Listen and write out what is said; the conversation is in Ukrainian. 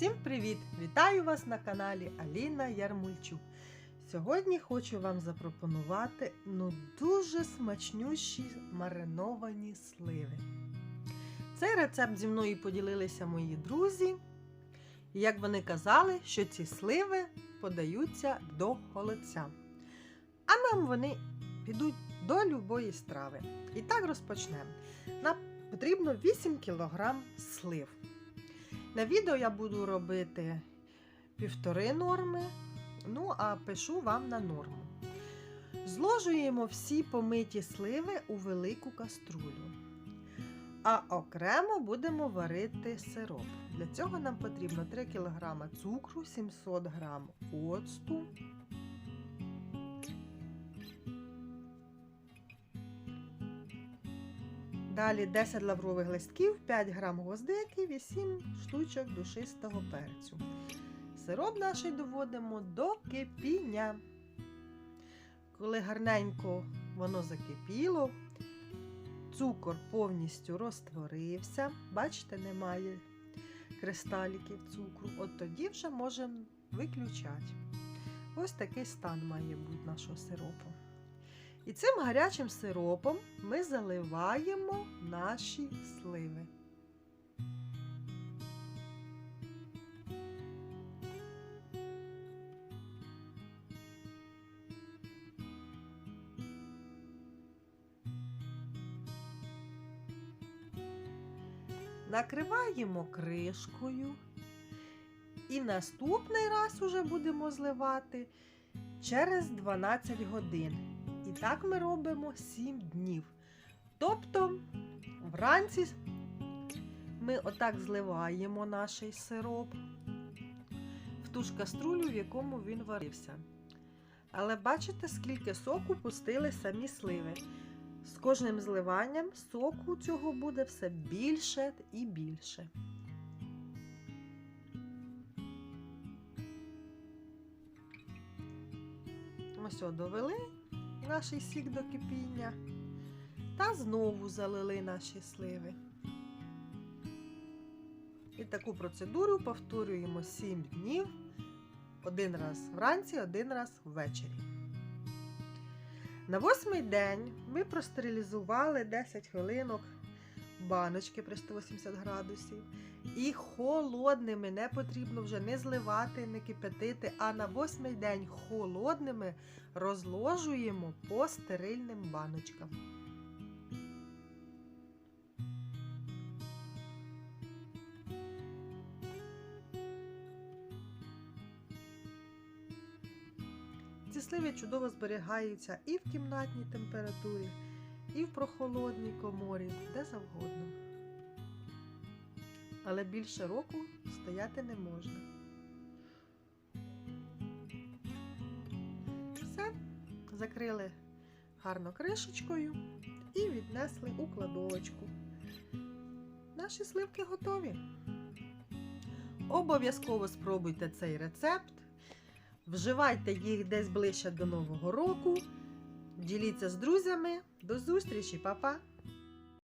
Всім привіт! Вітаю вас на каналі Аліна Ярмульчук. Сьогодні хочу вам запропонувати ну дуже смачнющі мариновані сливи. Цей рецепт зі мною поділилися мої друзі. І як вони казали, що ці сливи подаються до холодця. А нам вони підуть до любої страви. І так розпочнемо. Нам потрібно 8 кг слив. На відео я буду робити півтори норми, ну а пишу вам на норму. Зложуємо всі помиті сливи у велику каструлю. А окремо будемо варити сироп. Для цього нам потрібно 3 кг цукру, 700 г оцту. Далі 10 лаврових листків, 5 грам гвоздики, 8 штучок душистого перцю. Сироп наш доводимо до кипіння. Коли гарненько воно закипіло, цукор повністю розтворився. Бачите, немає кристаліків цукру. От тоді вже можемо виключати. Ось такий стан має бути нашого сиропу. І цим гарячим сиропом ми заливаємо наші сливи. Накриваємо кришкою. І наступний раз уже будемо зливати через 12 годин. І так ми робимо 7 днів. Тобто, вранці ми отак зливаємо наш сироп в ту ж каструлю, в якому він варився. Але бачите, скільки соку пустили самі сливи. З кожним зливанням соку цього буде все більше і більше. Ось довели наш сік до кипіння та знову залили наші сливи. І таку процедуру повторюємо 7 днів, один раз вранці, один раз ввечері. На восьмий день ми простерилізували 10 хвилинок баночки при 180 градусів. І холодними не потрібно вже не зливати, не кипятити, а на восьмий день холодними розложуємо по стерильним баночкам. Ці сливи чудово зберігаються і в кімнатній температурі, і в прохолодній коморі, де завгодно. Але більше року стояти не можна. Все, закрили гарно кришечкою і віднесли у кладовочку. Наші сливки готові. Обов'язково спробуйте цей рецепт. Вживайте їх десь ближче до Нового року. Діліться з друзями. До зустрічі, па-па!